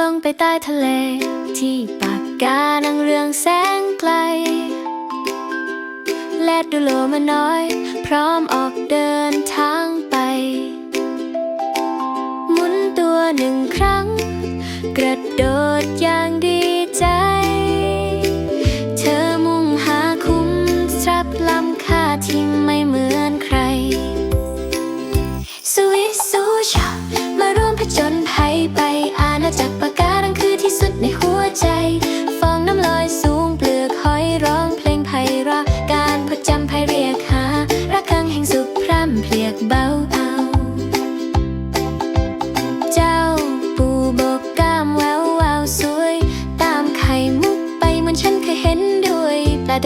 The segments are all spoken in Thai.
ลงไปใต้ทะเล ที่ปากกานังเรืองแสงไกล และดูโลมาน้อย พร้อมออกเดินทาง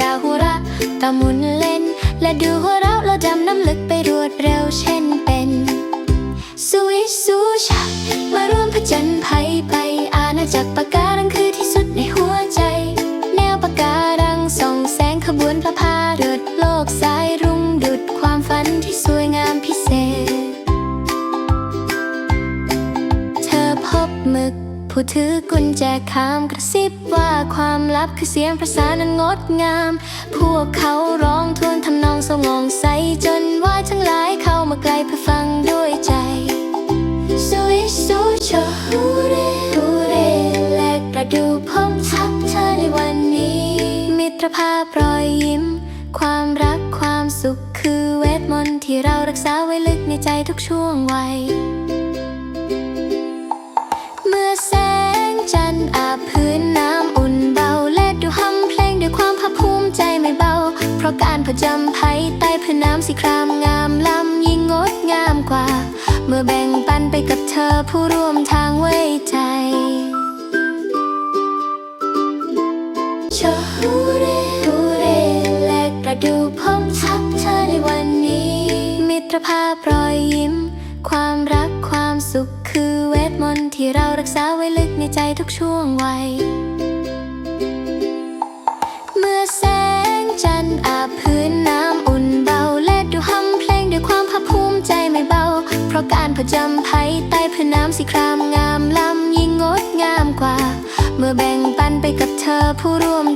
ดาหัวระตาหมุนเล่น และดูหัวเราเราดำน้ำลึกไปรวดเร็วเช่นเป็นสวิสซูชามาร่วมผจญภัยไป อาณาจักรปะการังคือที่สุดในหัวใจ แนวปะการังส่องแสงขบวนพระพาเริดโลกสาย ผู้ถือกุญแจคำกระซิบว่าความลับคือเสียงประสานั้นงดงาม พวกเขาร้องทวนทำนองสงองใสจนว่าทั้งหลายเข้ามาไกลเพื่อฟังด้วยใจสวิสซูโชฮูเรฮูเรและกระดูกผมทับเธอในวันนี้ มิตรภาพรอยยิ้ม ความรักความสุขคือเวทมนต์ที่เรารักษาไว้ลึกในใจทุกช่วงวัยะการผจญภัยใต้พื้นน้ำสีครามงามล้ำยิ่งงดงามกว่า เมื่อแบ่งปันไปกับเธอผู้ร่วมทางไว้ใจโชฮูเรฮูเรและกระดูกผมทับเธอในวันนี้ มิตรภาพรอยยิ้ม ความรักความสุขคือเวทมนต์ที่เรารักษาไว้ลึกในใจทุกช่วงวัยะการผจญภัยใต้ผืนน้ำสีครามงามล้ำยิ่งงดงามกว่า เมื่อแบ่งปันไปกับเธอผู้ร่วม